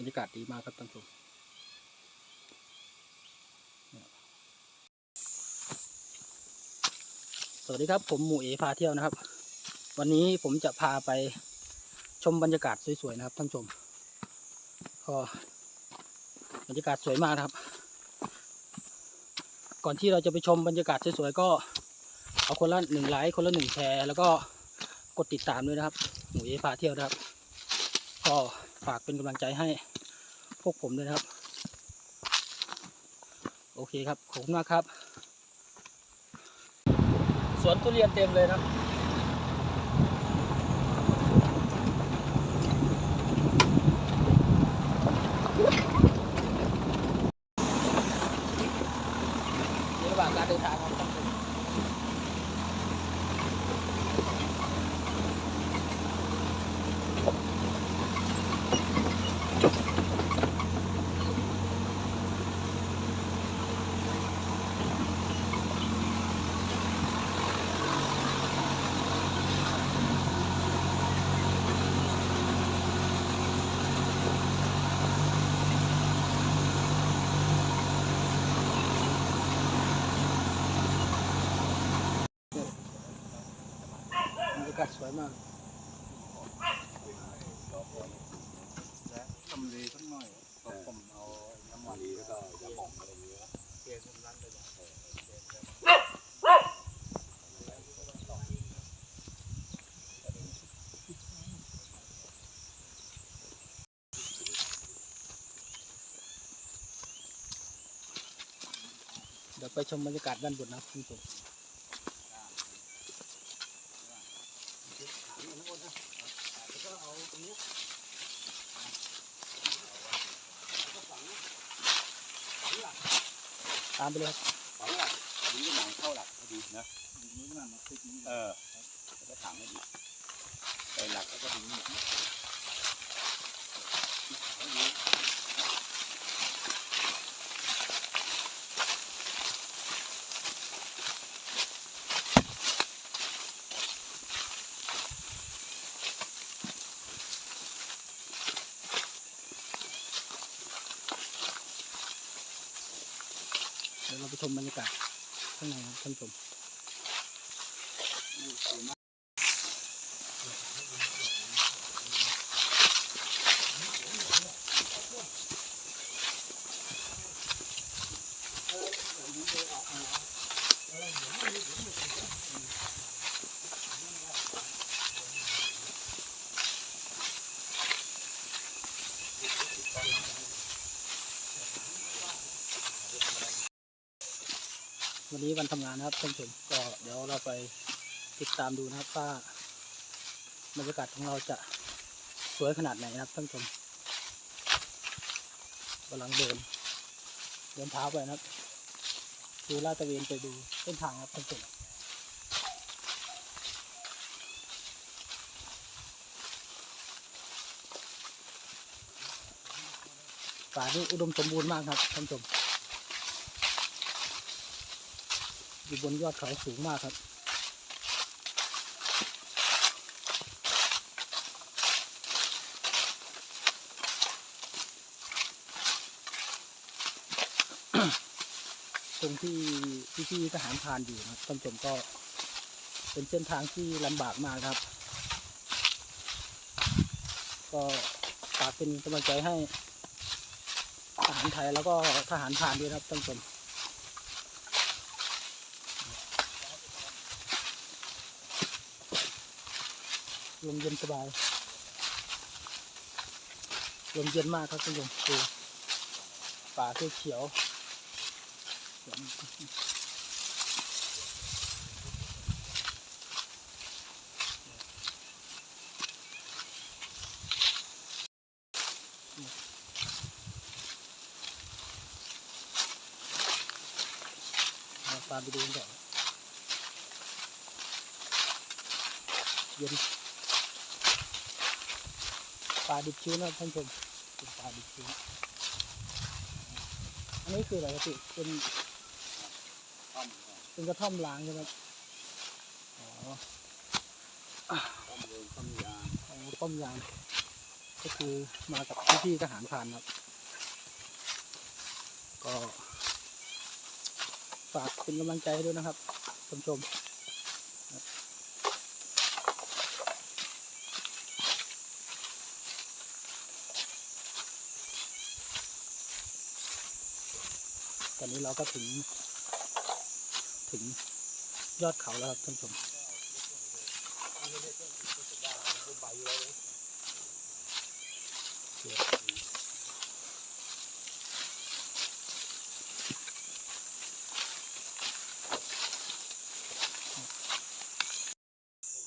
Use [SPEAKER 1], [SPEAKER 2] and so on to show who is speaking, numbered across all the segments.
[SPEAKER 1] รรยากาศดีมากครับท่านผู้ชมสวัสดีครับผมหมูเอพาเที่ยวนะครับ วันนี้ผมจะพาไปชมบรรยากาศสวยๆนะครับท่านผู้ชมก็บรรยากาศสวยมากนะครับ ก่อนที่เราจะไปชมบรรยากาศสวยๆก็เอาคนละหนึ่งไลค์คนละหนึ่งแชร์แล้วก็กดติดตามด้วยนะครับ หมูเอพาเที่ยวนะครับ ก็ฝากเป็นกำลังใจให้ พวกผมด้วยนะครับ โอเคครับ ขอบคุณมากครับ สวนทุเรียนเต็มเลยนะในระหว่างการเดินทางครับท่านผู้ชมบรรยา กาศสวยมาก
[SPEAKER 2] และทำเลสักหน่อยก็ผมเอาน้ำมันแล้วก็ยาหม่องอะไรเงี้ยเปลี่ยนเป็นนั้นเลย
[SPEAKER 1] เดี๋ยวไปชมบรรยากาศด้านบนนะครับท่านผู้ชม ตามไปเลยครับ
[SPEAKER 2] ฝังหลักดีก็หนังเข้าหลักพอดีนะเออแล้วก็ถังให้ดีไปหลักแล้วก็ดึงหมดนะ
[SPEAKER 1] เดี๋ยวเราไป ชมบรรยากาศข้างในครับท่านผู้ชม วันนี้วันทำงานนะครับท่านผู้ชมก็เดี๋ยวเราไปติดตามดูนะครับว่าบรรยากาศของเราจะสวยขนาดไหนนะครับท่านผู้ชมกำลังเดินเดินเท้าไปนะครับดูลาดตะเวนไปดูเส้นทางครับท่านผู้ชมป่านี่อุดมสมบูรณ์มากครับท่านผู้ชม อยู่บนยอดเขาสูงมากครับ ตรงที่ที่ที่ทหารพรานอยู่นะครับท่านผู้ชมก็เป็นเส้นทางที่ลำบากมากครับ ก็ฝากเป็นกำลังใจให้ทหารไทยแล้วก็ทหารพรานด้วยครับท่านผู้ชม ลมเย็นสบายลมเย็นมากครับคุณผู้ชมดูป่าเขียวๆเราตามไปดูกันต่อเย็น ปลาดิบชื้นนะครับท่านผู้ชมเป็นปลาดิบชื้นอันนี้คืออะไรครับพี่เป็นเป็นกระท่อมล้างใช่ไหมอ๋อ
[SPEAKER 2] ต้มเองต้มยาง
[SPEAKER 1] อ๋อต้มยางก็คือมากับพี่ๆทหารพรานครับ ก็ฝากเป็นกำลังใจให้ด้วยนะครับท่านผู้ชม ตอนนี้เราก็ถึง ถึงยอดเขาแล้วครับท่านผู้ชม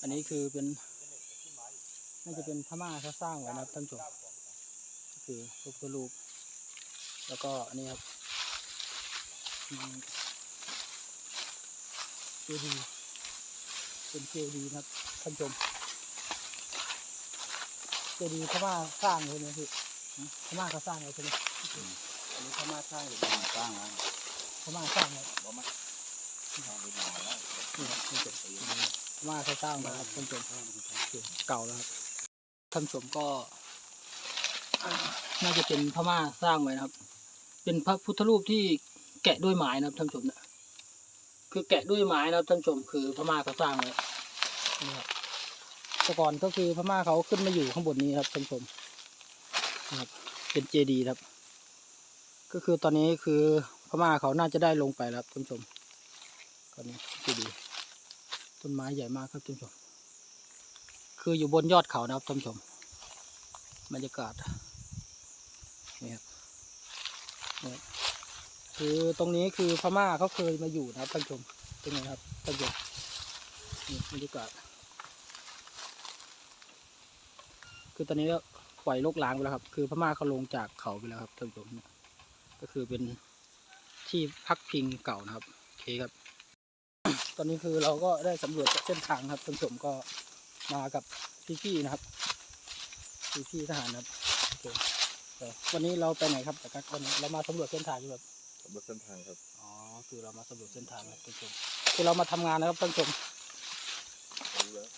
[SPEAKER 1] อันนี้คือเป็นน่าจะเป็นพม่าเขาสร้างไว้นะครับท่านผู้ชมก็คือพระพุทธรูปแล้วก็อันนี้ครับ เจดีย์เป็นเจดีย์นะครับท่านผู้ชมเจดีย์พม่าสร้างเลยนะพี่ฮะพม่าเขาสร้างไว้ใช่ไหม
[SPEAKER 2] อันนี้เขามาสร้างหรือมาสร้างแล้ว
[SPEAKER 1] พม่าสร้างไว้
[SPEAKER 2] บ่มาสร้างไปนานแล้ว
[SPEAKER 1] นี่ครับท่านผู้ชมพม่าเขาสร้างมาครับท่านผู้ชมเก่าแล้วครับท่านผู้ชมก็น่าจะเป็นพม่าสร้างไว้นะครับ เป็นพระพุทธรูปที่ แกะด้วยไม้นะครับท่านผู้ชมนะคือแกะด้วยไม้นะครับท่านผู้ชมคือพม่าเขาสร้างไว้นี่ครับแต่ก่อนก็คือพม่าเขาขึ้นมาอยู่ข้างบนนี้ครับท่านผู้ชมนะครับเป็นเจดีย์ครับ ก็คือตอนนี้คือพม่าเขาน่าจะได้ลงไปแล้วครับท่านผู้ชมตอนนี้เจดีย์ต้นไม้ใหญ่มากครับท่านผู้ชม คืออยู่บนยอดเขานะครับท่านผู้ชมบรรยากาศนี่ครับนี่ คือตรงนี้คือพม่าเขาเคยมาอยู่นะครับท่านชมเป็นไงครับท่านชมนี่บรรยากาศคือตอนนี้ก็ปล่อยลกล้างไปแล้วครับ คือพม่าเขาลงจากเขาไปแล้วครับท่านผู้ชมเนี่ยก็คือเป็นที่พักพิงเก่านะครับโอเคครับ ตอนนี้คือเราก็ได้สำรวจเส้นทางครับท่านผู้ชมก็มากับพี่ๆนะครับพี่ๆทหารนะครับโอเควันนี้เราไปไหนครับแต่กักวันนี้เรามาสำรวจเส้นทางแบบ
[SPEAKER 2] สำรับเส้นทางครับ
[SPEAKER 1] อ๋อ คือเรามาสำรวจเส้นทางครับท่านผู้ชม คือเรามาทำงานนะครับท่านผู้ชม
[SPEAKER 2] รู้แล้ว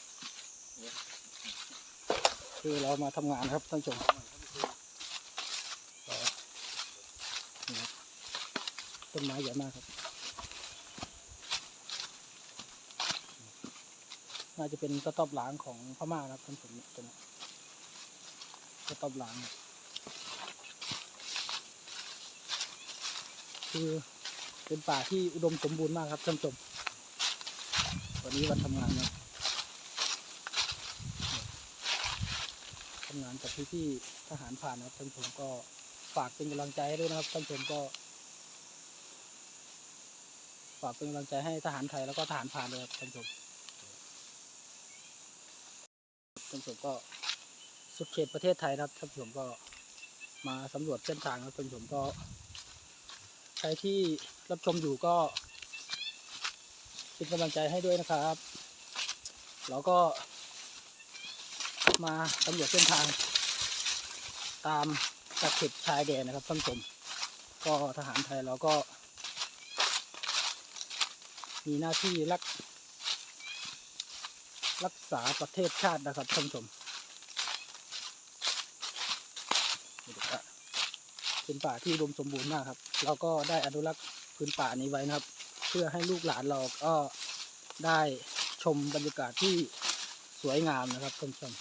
[SPEAKER 1] คือเรามาทำงานนะครับท่านผู้ชมนี่ครับต้นไม้ใหญ่มากครับ น่าจะเป็นกระต๊อบหลางของพม่านะครับท่านผู้ชมเนี่ยตัวนี้กระต๊อบหลางครับ คือเป็นป่าที่อุดมสมบูรณ์มากครับท่านผู้ชมวันนี้วันทำงานนะทำงานกับพี่ๆทหารผ่านนะครับท่านผู้ชมก็ฝากเป็นกำลังใจให้ด้วยนะครับท่านผู้ชมก็ ฝากเป็นกำลังใจให้ทหารไทยแล้วก็ทหารผ่านด้วยครับท่านผู้ชมท่านผู้ชมก็สุดเขตประเทศไทยนะครับท่านผู้ชมก็มาสำรวจเส้นทางครับท่านผู้ชมก็ รที่รับชมอยู่ก็ เป็นกำลังใจให้ด้วยนะครับ เราก็มาสำรวจเส้นทาง ตามตะเข็บชายแดนนะครับท่านผู้ชมก็ทหารไทยเราก็ มีหน้าที่รัก รักษาประเทศชาตินะครับท่านผู้ชมเป็นป่าที่อุดมสมบูรณ์มากครับ เราก็ได้อนุรักษ์พื้นป่านี้ไว้นะครับ เพื่อให้ลูกหลานเราก็ได้ชมบรรยากาศที่สวยงามนะครับท่านผู้ชม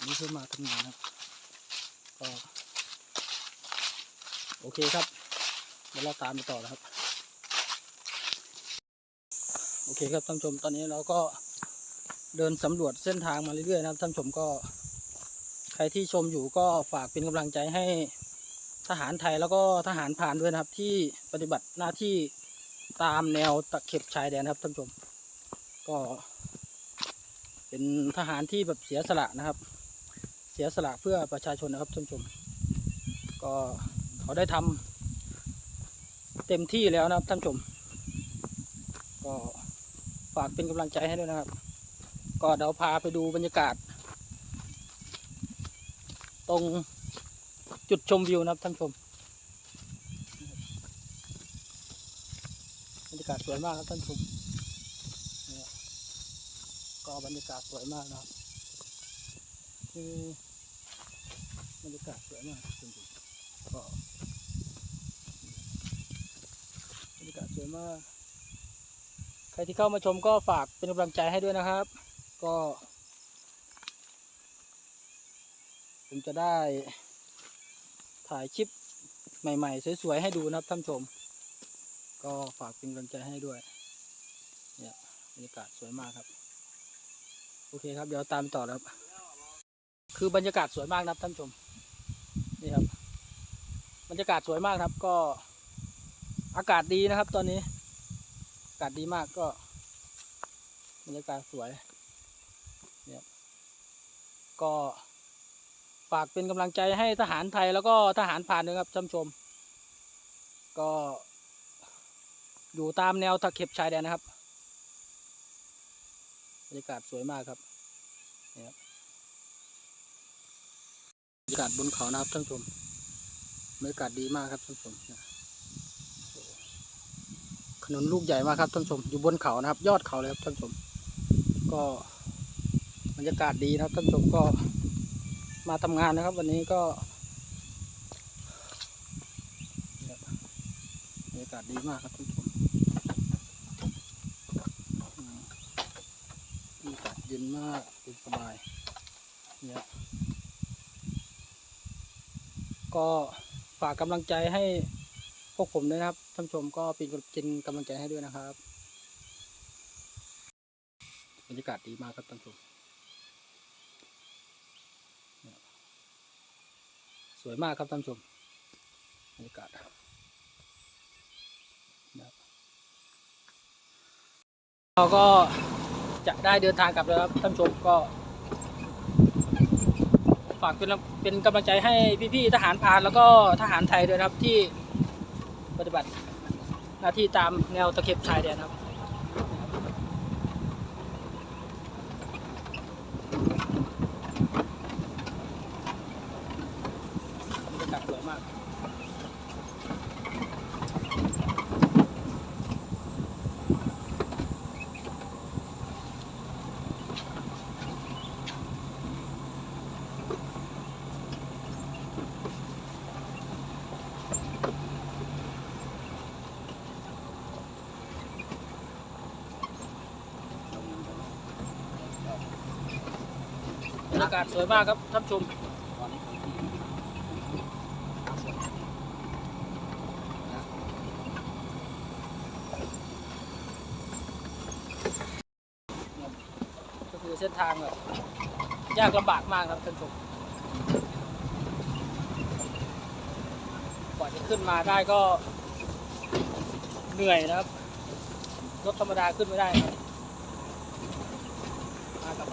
[SPEAKER 1] นนี้เพื่อมาทำงานครับก็โอเคครับเดี๋ยวเราตามไปต่อนะครับ โอเคครับท่านผู้ชมตอนนี้เราก็ เดินสำรวจเส้นทางมาเรื่อยๆนะครับท่านชมก็ ใครที่ชมอยู่ก็ฝากเป็นกำลังใจให้ทหารไทยแล้วก็ทหารผ่านด้วยนะครับ ที่ปฏิบัติหน้าที่ตามแนวตะเข็บชายแดนครับท่านผู้ชม ก็ เป็นทหารที่แบบเสียสละนะครับ เสียสละเพื่อประชาชนนะครับท่านผู้ชม ก็เขาได้ทำเต็มที่แล้วนะครับท่านผู้ชม ก็ฝากเป็นกำลังใจให้ด้วยนะครับ ก็เดี๋ยวพาไปดูบรรยากาศ ตรงจุดชมวิวนะครับท่านผู้ชมบรรยากาศสวยมากครับท่านผู้ชมก็บรรยากาศสวยมากนะครับคือบรรยากาศสวยมากจริงๆก็บรรยากาศสวยมาก ใครที่เข้ามาชมก็ฝากเป็นกำลังใจให้ด้วยนะครับ ก็ ผมจะได้ถ่ายคลิปใหม่ๆ สวยๆ ให้ดูนะครับท่านชม ก็ฝากเป็นกำลังใจให้ด้วย เนี่ยบรรยากาศสวยมากครับ โอเคครับ เดี๋ยวตามต่อครับ คือบรรยากาศสวยมากนะครับท่านชม นี่ครับ บรรยากาศสวยมากครับ ก็อากาศดีนะครับ ตอนนี้ อากาศดีมากก็บรรยากาศสวย ก็ฝากเป็นกำลังใจให้ทหารไทยแล้วก็ทหารผ่านด้วยครับท่านชม ก็อยู่ตามแนวตะเข็บชายแดนนะครับบรรยากาศสวยมากครับนี่ครับบรรยากาศบนเขานะครับท่านชมบรรยากาศดีมากครับท่านชมขนุนลูกใหญ่มากครับท่านชมอยู่บนเขานะครับ ยอดเขาเลยครับท่านชม ก็ รรยากาศดีนะครับท่านผู้ชมก็มาทำงานนะครับ วันนี้ก็บรรยากาศดีมากครับท่านผู้ชมอืมอากาศเย็นมากเย็นสบายเนี่ยก็ฝากกำลังใจให้พวกผมด้วยนะครับท่านผู้ชมก็เป็นเป็นกำลังใจให้ด้วยนะครับ บรรยากาศดีมากครับท่านผู้ชมเนี่ย สวยมากครับท่านผู้ชมบรรยากาศนะครับเราก็จะได้เดินทางกลับแล้วครับท่านผู้ชมก็ ฝากเป็นเป็นกำลังใจให้พี่ๆทหารพานแล้วก็ทหารไทยด้วยนะครับที่ปฏิบัติหน้าที่ตามแนวตะเข็บชายแดนครับบรรยากาศสวยมาก บรรยากาศสวยมากครับท่านชมก็คือเส้นทางแบบยากลำบากมากครับท่านชมกว่าจะขึ้นมาได้ก็เหนื่อยนะครับรถธรรมดาขึ้นไม่ได้ครับมากับ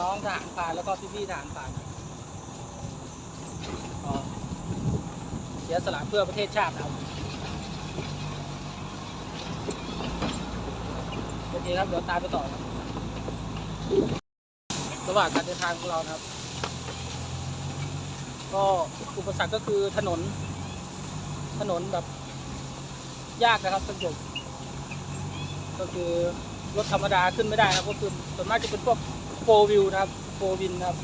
[SPEAKER 1] น้องๆทหารผ่านแล้วก็พี่ๆทหารผ่านเสียสละเพื่อประเทศชาตินะครับโอเคครับเดี๋ยวตามไปต่อครับระหว่างการเดินทางของเราครับ ก็อุปสรรคก็คือถนน ถนนแบบ ยากนะครับท่านผู้ชมก็คือรถธรรมดาขึ้นไม่ได้นะครับก็คือส่วนมากจะเป็นพวก โฟวิวนะครับโฟวินนะครับ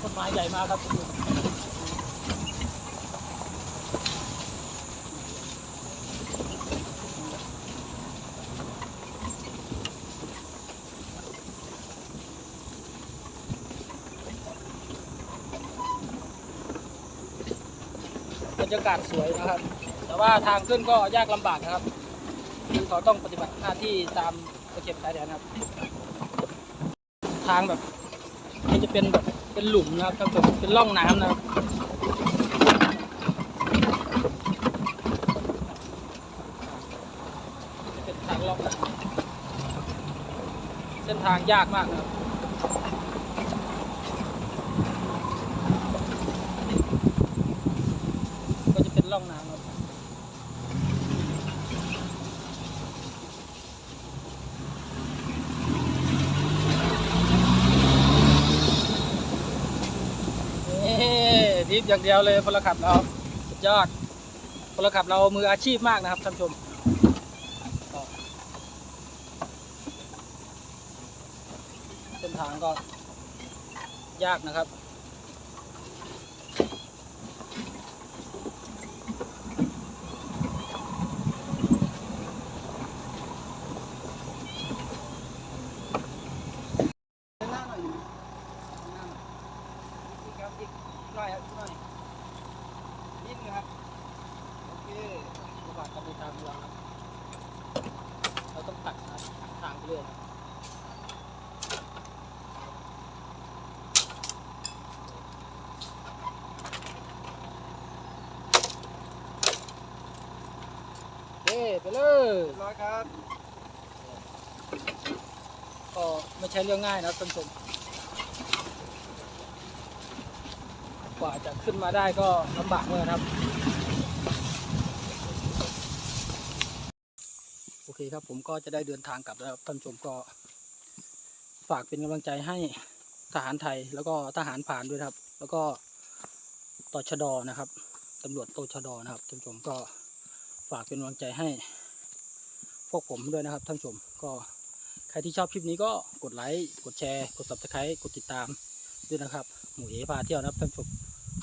[SPEAKER 1] ต้นไม้ใหญ่มากครับท่านผู้ชมบ รรยากาศสวยนะครับ แต่ว่าทางขึ้นก็ยากลำบากนะครับคือเขาต้องปฏิบัติหน้าที่ตามตะเข็บชายแดนครับ ทางแบบมันจะเป็นแบบเป็นหลุมนะครับท่านผู้ชมเป็นร่องน้ำนะครับเป็นทางล่องน้ำเส้นทางยากมากนะครับ ก็จะเป็นร่องน้ำครับ ลิฟต์ อย่างเดียวเลยพลขับเราสุดยอดพลขับเรามืออาชีพมากนะครับท่านผู้ชมเส้นทางก็ยากนะครับ หน้าหน่อยหนึ่งหน้าหน่อยอีกครับอีกหน่อยครับอีกหน่อยนิดนึงครับ โอเคระหว่างการเดินทางของเราครับเราต้องตัดนะทางไปเรื่อยนะโอเคไปเลย
[SPEAKER 2] เรียบร้อยครับ
[SPEAKER 1] ก็ไม่ใช่เรื่องง่ายนะท่านผู้ชมกว่าจะขึ้นมาได้ก็ลำบากเหมือนกันครับ โอ เคครับผมก็จะได้เดินทางกลับแล้วท่านชมก็ ฝากเป็นกำลังใจให้ทหารไทยแล้วก็ทหารผ่านด้วยครับ แล้วก็ตชดนะครับตำรวจตชดนะครับท่านชมก็ฝากเป็นกำลังใจให้ พวกผมด้วยนะครับท่านชมก็ใครที่ชอบคลิปนี้ก็กดไลค์กดแชร์ กด subscribe กดติดตามด้วยนะครับ หมูเอพาเที่ยวนะครับท่านชม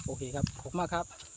[SPEAKER 1] โอเคครับขอบคุณมากครับ